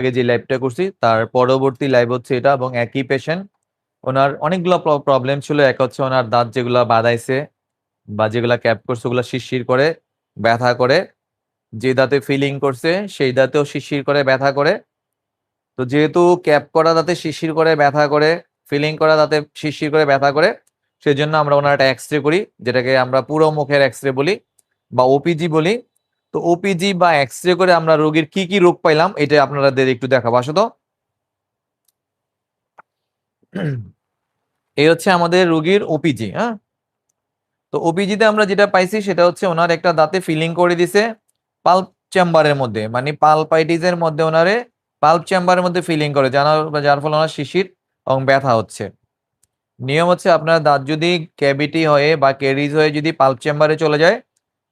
আগে যে লাইভটা করছি, তার পরবর্তী লাইভ হচ্ছে এটা এবং একই পেশেন্ট ওনার অনেকগুলো প্রবলেম ছিল। এক হচ্ছে ওনার দাঁত যেগুলো বাদাইছে বা যেগুলা ক্যাপ করছে, ওগুলো শিরশির করে, ব্যথা করে। যে দাঁতে ফিলিং করছে, সেই দাঁতেও শিরশির করে, ব্যথা করে। তো যেহেতু ক্যাপ করা দাঁতে শিরশির করে, ব্যথা করে ফিলিং করা দাঁতে শিরশির করে, ব্যথা করে, সেজন্য আমরা ওনার একটা এক্স করি, যেটাকে আমরা পুরো মুখের এক্স বলি বা ওপিজি বলি। তো ওপিজি বা এক্স রে করে আমরা রোগীর কি কি রোগ পাইলাম, এটা আপনাদের একটু দেখাবো। আসো তো। এই হচ্ছে আমাদের রোগীর ওপিজি হ্যাঁ? তো ওপিজিতে আমরা যেটা পাইছি, সেটা হচ্ছে ওনার একটা দাঁতে ফিলিং করে দিছে পাল্প চেম্বারের মধ্যে মানে পালপাইটিসের মধ্যে ওনারে পাল্প চেম্বারের মধ্যে ফিলিং করে জানার যার ফলে ওনার শিশির এবং ব্যথা হচ্ছে। নিয়ম হচ্ছে আপনার দাঁত যদি ক্যাভিটি হয়ে বা ক্যারিজ হয়ে যদি পাল্প চেম্বারে চলে যায়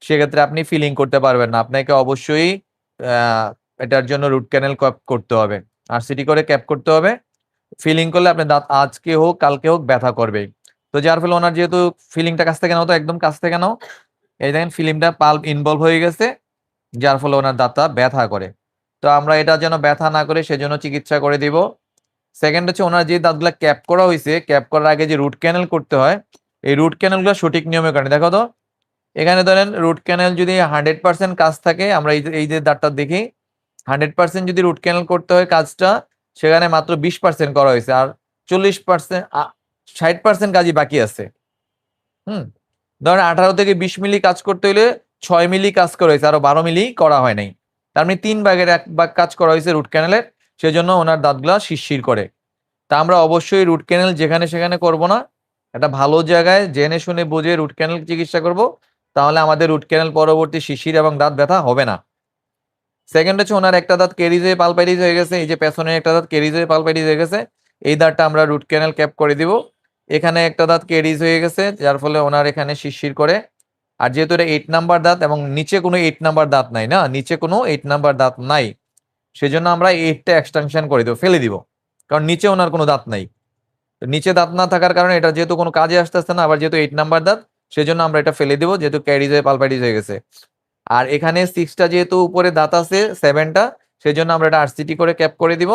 সেক্ষেত্রে আপনি ফিলিং করতে পারবেন না। আপনাকে অবশ্যই এটার জন্য রুট ক্যানেল ক্যাপ করতে হবে। আর সিটি করে ক্যাপ করতে হবে। ফিলিং করলে আপনার দাঁত আজকে হোক, কালকে হোক ব্যথা করবে তো যার ফলে ওনার যেহেতু ফিলিংটা কাছ থেকে নাও, তো একদম কাছ থেকে নাও। এই দেখেন ফিলিংটা পাল্প ইনভলভ হয়ে গেছে, যার ফলে ওনার দাঁতটা ব্যথা করে। তো আমরা এটা যেন ব্যথা না করে, সেজন্য চিকিৎসা করে দিব। সেকেন্ড হচ্ছে ওনার যে দাঁতগুলা ক্যাপ করা হয়েছে ক্যাপ করার আগে যে রুট ক্যানেল করতে হয়, এই রুট ক্যানেলগুলো সঠিক নিয়মে কারণে, দেখো তো এখানে ধরেন রুট ক্যানেল যদি হান্ড্রেড পার্সেন্ট কাজ থাকে, আমরা এই যে এই যে দাঁতটা দেখি হান্ড্রেড পার্সেন্ট যদি রুট ক্যানেল করতে হয় কাজটা, সেখানে মাত্র বিশ পার্সেন্ট করা হয়েছে, আর চল্লিশ পার্সেন্ট ষাট পার্সেন্ট কাজই বাকি আছে। হুম? ধরেন আঠারো থেকে বিশ মিলি কাজ করতে হলে ছয় মিলি কাজ করা হয়েছে, আরও বারো মিলি করা হয় নাই। তার মানে তিন ভাগের এক ভাগ কাজ করা হয়েছে রুট ক্যানেলের সেজন্য ওনার দাঁতগুলা শিরশির করে। তা আমরা অবশ্যই রুট ক্যানেল যেখানে সেখানে করব না, একটা ভালো জায়গায় জেনে শুনে বুঝে রুট ক্যানেল চিকিৎসা করব তাহলে আমাদের রুট ক্যানেল পরবর্তী শিশির এবং দাঁত ব্যথা হবে না। সেকেন্ড হচ্ছে ওনার একটা দাঁত কেরিজ হয়ে পালপাইটিস হয়ে গেছে, এই যে পেছনের একটা দাঁত কেরিজ হয়ে পালপাইটিস হয়ে গেছে, এই দাঁতটা আমরা রুট ক্যানেল ক্যাপ করে দিব। এখানে একটা দাঁত কেরিজ হয়ে গেছে, যার ফলে ওনার এখানে শিরশির করে। আর যেহেতু এটা এইট নাম্বার দাঁত এবং নিচে কোনো এইট নাম্বার দাঁত নাই না, নিচে কোনো এইট নাম্বার দাঁত নাই, সেজন্য আমরা এইটটা এক্সটেনশন করে দেবো, ফেলে দিব। কারণ নিচে ওনার কোনো দাঁত নাই। নিচে দাঁত না থাকার কারণে এটা যেহেতু কোনো কাজে আসতে আসতে না, আবার যেহেতু এইট নাম্বার দাঁত সেজন্য আমরা এটা ফেলে দিব, যেহেতু ক্যারিজ হয়ে পালপাইটিস হয়ে গেছে। আর এখানে সিক্সটা যেহেতু উপরে দাঁত আছে সেভেনটা সেজন্য আমরা এটা আরসিটি করে ক্যাপ করে দিব।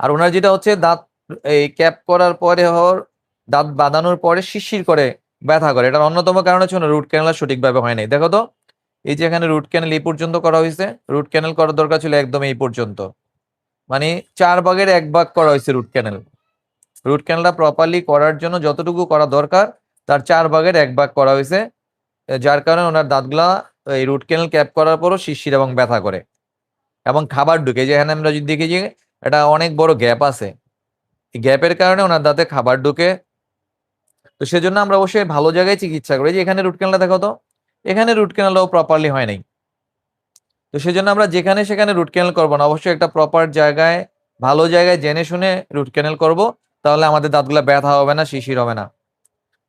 আর ওনার যেটা হচ্ছে, দাঁত, এই ক্যাপ করার পরে হওয়ার, দাঁত বাঁধানোর পরে শিরশির করে ব্যথা করে। এটার অন্যতম কারণ হচ্ছে রুট ক্যানেল সঠিকভাবে হয় নাই। দেখো তো, এই যে এখানে রুট ক্যানেল এই পর্যন্ত করা হয়েছে রুট ক্যানেল করার দরকার ছিল একদম এই পর্যন্ত। মানে চার ভাগের এক ভাগ করা হয়েছে রুট ক্যানেল রুট ক্যানেলটা প্রপারলি করার জন্য যতটুকু করা দরকার তার চার ভাগের এক ভাগ করা হয়েছে যার কারণে ওনার দাঁতগুলা এই রুট ক্যানেল ক্যাপ করার পরও শিশির এবং ব্যথা করে। এবং খাবার ঢুকে, যে এখানে আমরা যদি দেখি যে এটা অনেক বড় গ্যাপ আছে। গ্যাপের কারণে ওনার দাঁতে খাবার ঢুকে। তো সেজন্য আমরা অবশ্যই ভালো জায়গায় চিকিৎসা করি। যে এখানে রুট ক্যানেলটা দেখো তো, এখানে রুট ক্যানেলটাও প্রপারলি হয় নাই। তো সেজন্য আমরা যেখানে সেখানে রুট ক্যানেল করব না, অবশ্যই একটা প্রপার জায়গায়, ভালো জায়গায় জেনে শুনে রুট ক্যানেল করব, তাহলে আমাদের দাঁতগুলো ব্যথা হবে না শিশির হবে না।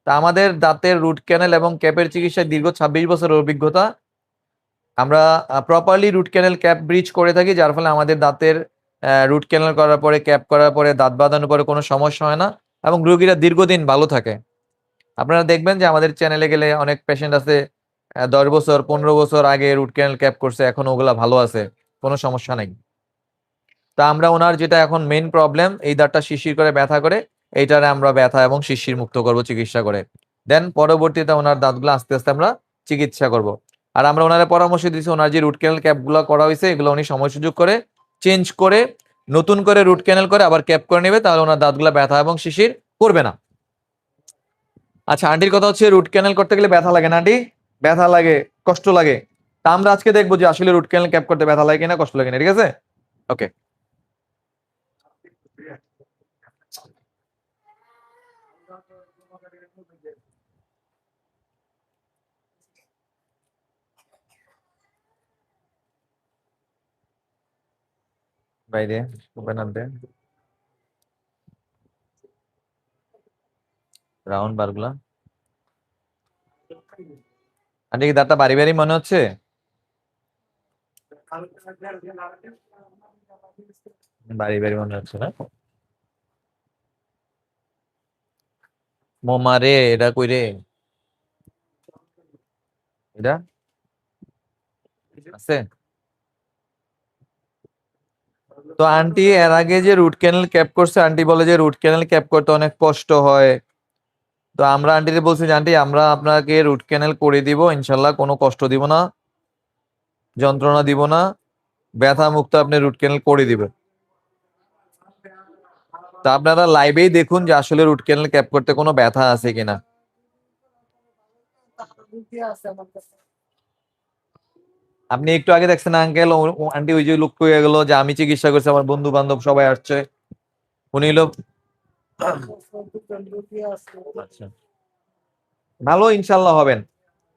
তা আমাদের দাঁতের রুট ক্যানেল এবং ক্যাপের চিকিৎসায় দীর্ঘ ছাব্বিশ বছরের অভিজ্ঞতা। আমরা properly root canal cap bridge করে থাকি, যার ফলে আমাদের দাঁতের রুট ক্যানেল করার পরে ক্যাপ করার পরে, দাঁত বাঁধানোর পরে কোনো সমস্যা হয় না এবং রোগীরা দীর্ঘদিন ভালো থাকে। আপনারা দেখবেন যে আমাদের চ্যানেলে গেলে অনেক পেশেন্ট আছে দশ বছর, পনেরো বছর আগে রুট ক্যানেল ক্যাপ করছে, এখন ওগুলা ভালো আছে, কোনো সমস্যা নেই। তা আমরা ওনার যেটা এখন মেইন প্রবলেম এই দাঁতটা শিশির করে ব্যথা করে এইটারে আমরা ব্যথা এবং শিশির মুক্ত করব চিকিৎসা করে। দেন পরবর্তীতে ওনার দাঁতগুলো আস্তে আস্তে আমরা চিকিৎসা করব। আর আমরা ওনারা পরামর্শ দিচ্ছি ওনার যে রুট ক্যানেল ক্যাপগুলো করা হয়েছে, এগুলো উনি সময় সুযোগ করে চেঞ্জ করে, নতুন করে রুট ক্যানেল করে আবার ক্যাপ করে নেবে, তাহলে ওনার দাঁতগুলো ব্যথা এবং শিশির করবে না। আচ্ছা আন্টির কথা হচ্ছে রুট ক্যানেল করতে গেলে ব্যথা লাগে না, আন্টি? ব্যথা লাগে, কষ্ট লাগে। তা আমরা আজকে দেখব যে আসলে রুট ক্যানেল ক্যাপ করতে ব্যথা লাগে কিনা, কষ্ট লাগে না ঠিক আছে? ওকে বাইরে আনতে। রাউন্ড বারগুলা। আন্টি, কি দাঁতটা বাড়ি বাড়ি মনে হচ্ছে? বাড়ি বাড়ি মনে হচ্ছে না? মোমা রে, এটা কই রে? এটা? আছে? তো আন্টি এর আগে যে রুট ক্যানেল ক্যাপ করছে, আন্টি বলে যে রুট ক্যানেল ক্যাপ করতে অনেক কষ্ট হয়। তো আমরা আন্টিকে বলছি যে, আন্টি, আমরা আপনাকে রুট ক্যানেল করে দিব, ইনশাল্লাহ কোনো কষ্ট দিব না, যন্ত্রণা দিব না ব্যথা মুক্ত আপনি রুট ক্যানেল করে দিবেন। তা আপনারা লাইভেই দেখুন যে আসলে রুট ক্যানেল ক্যাপ করতে কোনো ব্যথা আছে কিনা। আপনি একটু আগে দেখছেন আঙ্কেল আন্টি ওই যে লোক হয়ে গেল যে আমি চিকিৎসা করছি, আমার বন্ধু বান্ধব সবাই আসছে। উনি হলো আচ্ছা। ভালো ইনশাল্লাহ হবেন।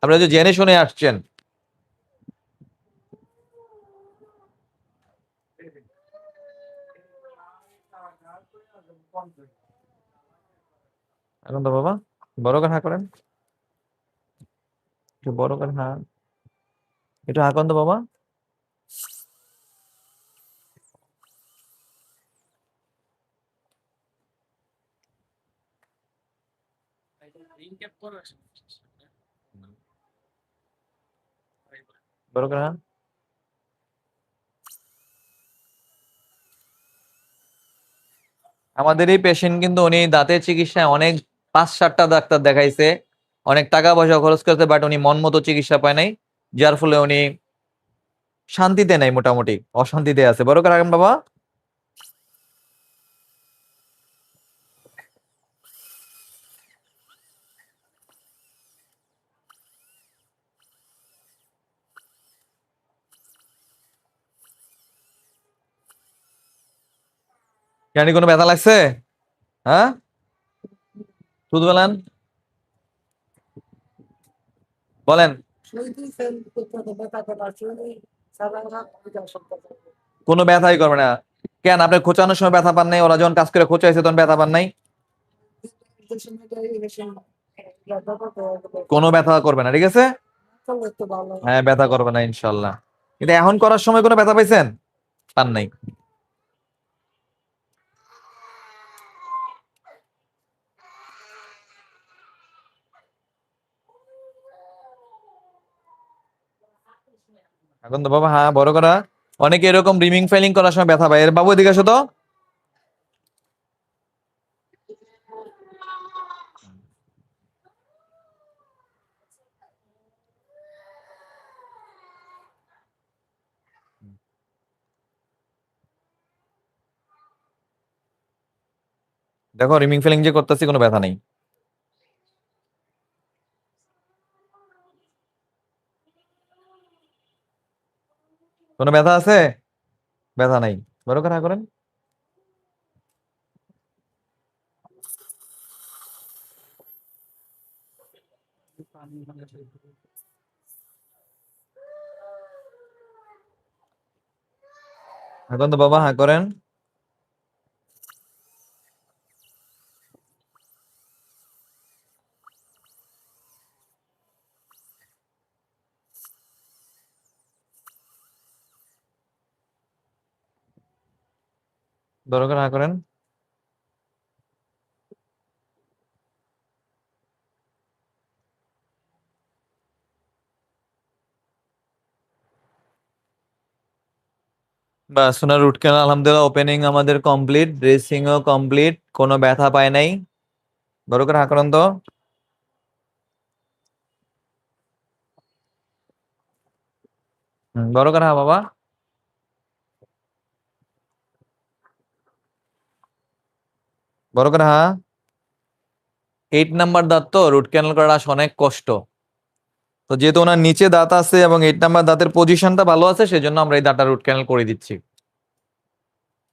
আপনারা যে জেনে শুনে আসছেন। এখন তো বাবা, বড় করে হা করেন। একটু বড় করে হা। একটু হা করেন তো বাবা। বড় করে হা। আমাদের এই পেশেন্ট কিন্তু উনি দাঁতের চিকিৎসায় অনেক পাঁচ সাতটা ডাক্তার দেখাইছে, অনেক টাকা পয়সা খরচ করতে বাট উনি মন মতো চিকিৎসা পায় নাই, যার ফলে উনি শান্তিতে নাই মোটামুটি, অশান্তিতে আছে। বড় করে বাবা? জানি কোনো ব্যথা লাগছে? হ্যাঁ? শুধু বলেন। বলেন। কোনো ব্যথাই করবে না। কেন? আপনি খোঁচানোর সময় ব্যথা পান নাই, ওরা যখন কাজ করে খোঁচাইছে তখন ব্যথা পান নাই? কোনো ব্যথা করবে না, ঠিক আছে? হ্যাঁ ব্যথা করবে না ইনশাল্লাহ কিন্তু এখন করার সময় কোনো ব্যথা পাইছেন? পান নাই। এখন তো বাবা হ্যাঁ বড় করা। অনেকে এরকম রিমিং ফাইলিং করার সময় ব্যথা পায়। এর বাবু এদিকে আসো তো। দেখো, রিমিং ফিলিং যে করতেছি, কোনো ব্যথা নেই। কোনো ব্যথা আছে? ব্যথা নাই। বড় করে করেন। এখন তো বাবা হা করেন। বড় করে হা করেন। বাস ওনার রুট ক্যানাল আলহামদুলিল্লাহ ওপেনিং আমাদের কমপ্লিট ড্রেসিং ও কমপ্লিট কোনো ব্যথা পায় নাই। বড় করে হা করেন তো। বড় করে হা বাবা। বড় করে হা এইট নাম্বার দাঁত তো রুট ক্যানাল করা অনেক কষ্ট। তো যেহেতু ওনার নিচে দাঁত আছে এবং এইট নাম্বার দাঁতের পজিশনটা ভালো আছে সেজন্য আমরা এই দাঁতটা রুট ক্যানাল করে দিচ্ছি।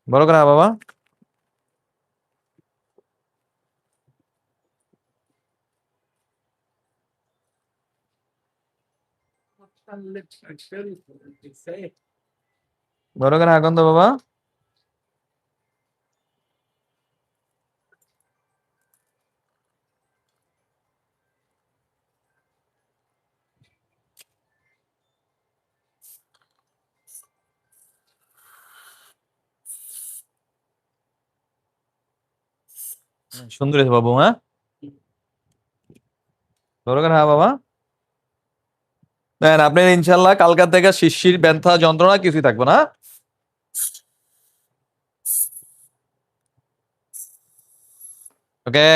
বড় করে হা বাবা। বড় করে হাঁকন তো বাবা। সুন্দর হয়েছে বাবু হ্যাঁ? দরকার হ্যাঁ বাবা। দেন আপনার ইনশাল্লাহ কালকার থেকে শিশির, ব্যথা, যন্ত্রণা কিছুই থাকবে না হ্যাঁ? ওকে।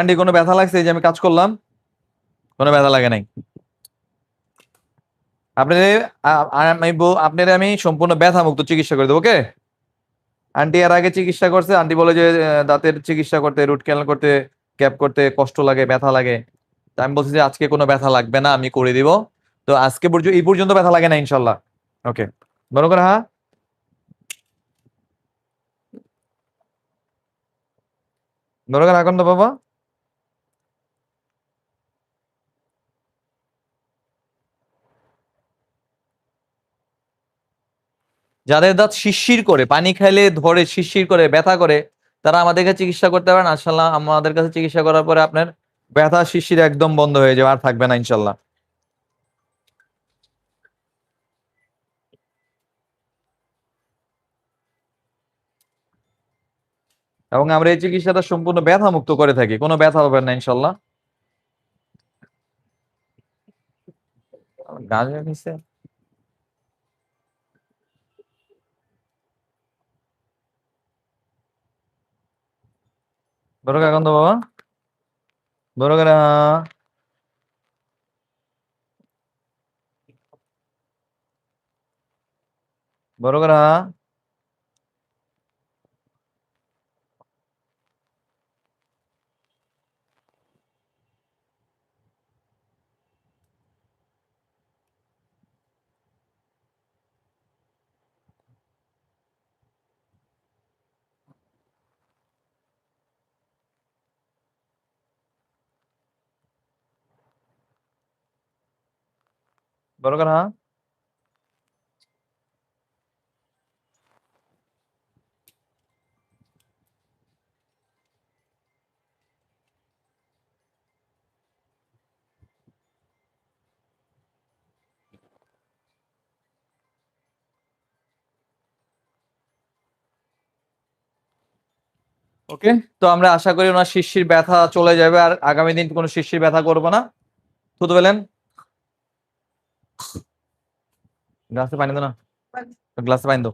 আন্টি, কোনো ব্যথা লাগছে? যে আমি কাজ করলাম। কোনো ব্যথা লাগে নাই। আপনাদের আমি সম্পূর্ণ ব্যথা মুক্ত চিকিৎসা করে দেবো, ওকে? আন্টি আগে চিকিৎসা করছে। আন্টি বলে যে দাঁতের চিকিৎসা করতে, রুট ক্যানাল করতে, ক্যাপ করতে কষ্ট লাগে, ব্যথা লাগে। তা আমি বলছি যে, আজকে কোনো ব্যথা লাগবে না, আমি করে দিব। তো আজকে এই পর্যন্ত ব্যথা লাগে না, ইনশাল্লাহ। ওকে। বলো করে হ্যাঁ? বলো করে এখন তো বাবা। যাদের দাঁত শিরশির করে, পানি খাইলে ধরে, শিরশির করে, ব্যথা করে, তারা আমাদেরকে চিকিৎসা করতে পারেন আশাল্লাহ আমাদের কাছে চিকিৎসা করার পরে আপনার ব্যথা, শিরশির একদম বন্ধ হয়ে যাবে, আর থাকবে না ইনশাল্লাহ। এবং আমরা এই চিকিৎসাটা সম্পূর্ণ ব্যথা মুক্ত করে থাকি। কোনো ব্যথা হবে না, ইনশাল্লাহ। গাছ নিছে বড় কাকন্দ বাবা। বড় করে হ্যাঁ। করে হ্যাঁ। ওকে তো আমরা আশা করি ওনার শিরশির ব্যথা চলে যাবে আর আগামী দিন কোনো শিরশির ব্যথা করব না থুতু পেলেন গ্লাসে পানি দো না। গ্লাসে পানি দো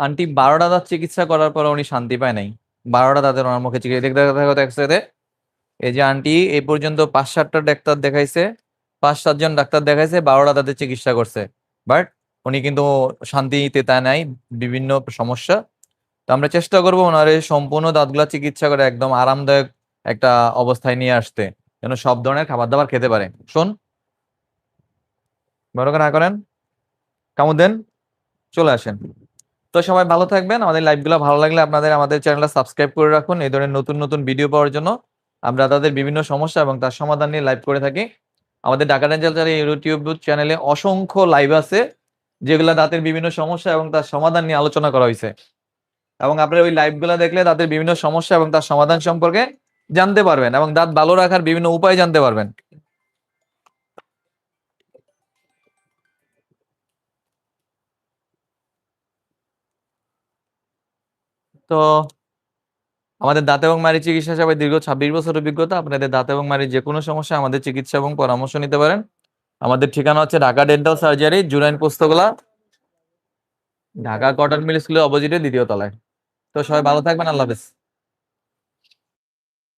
আন্টি বারোটা দাঁত চিকিৎসা করার পর উনি শান্তি পায় নাই। বারোটা দাঁতের ওনার মুখে চিকিৎসা দেখতে দেখতে দেখতে একসাথে এই যে আন্টি এই পর্যন্ত পাঁচ সাতটা ডাক্তার দেখাইছে পাঁচ সাতজন ডাক্তার দেখাইছে, বারোটা তাদের চিকিৎসা করছে। বাট উনি কিন্তু শান্তিতে তা নাই, বিভিন্ন সমস্যা। তো আমরা চেষ্টা করব ওনার সম্পূর্ণ দাঁতগুলা চিকিৎসা করে একদম আরামদায়ক একটা অবস্থায় নিয়ে আসতে, যেন সব ধরনের খাবার দাবার খেতে পারে। শোন। বড় না করেন? কামড় দেন? চলে আসেন। তো সবাই ভালো থাকবেন। আমাদের লাইভগুলো ভালো লাগলে আপনাদের আমাদের চ্যানেলটা সাবস্ক্রাইব করে রাখুন। এই ধরনের নতুন নতুন ভিডিও পাওয়ার জন্য। আমরা তাদের বিভিন্ন সমস্যা এবং তার সমাধান নিয়ে লাইভ করে থাকি। আমাদের ঢাকা ডেন্টাল ইউটিউব চ্যানেলে অসংখ্য লাইভ আছে, যেগুলো দাঁতের বিভিন্ন সমস্যা এবং তার সমাধান নিয়ে আলোচনা করা হয়েছে। এবং আপনারা ওই লাইভগুলো দেখলে দাঁতের বিভিন্ন সমস্যা এবং তার সমাধান সম্পর্কে জানতে পারবেন এবং দাঁত ভালো রাখার বিভিন্ন উপায় জানতে পারবেন। তো আমাদের দাঁত এবং মারি চিকিৎসা সেবায় দীর্ঘ ছাব্বিশ বছর অভিজ্ঞতা। আপনাদের দাঁত এবং মারির যে কোনো সমস্যা আমাদের চিকিৎসা এবং পরামর্শ নিতে পারেন। আমাদের ঠিকানা হচ্ছে Dhaka dental surgery Jurain Postogola Dhaka cotton mill স্কুলের অপোজিটে দ্বিতীয় তলায়। তো সবাই ভালো থাকবেন, আল্লাহ হাফেজ।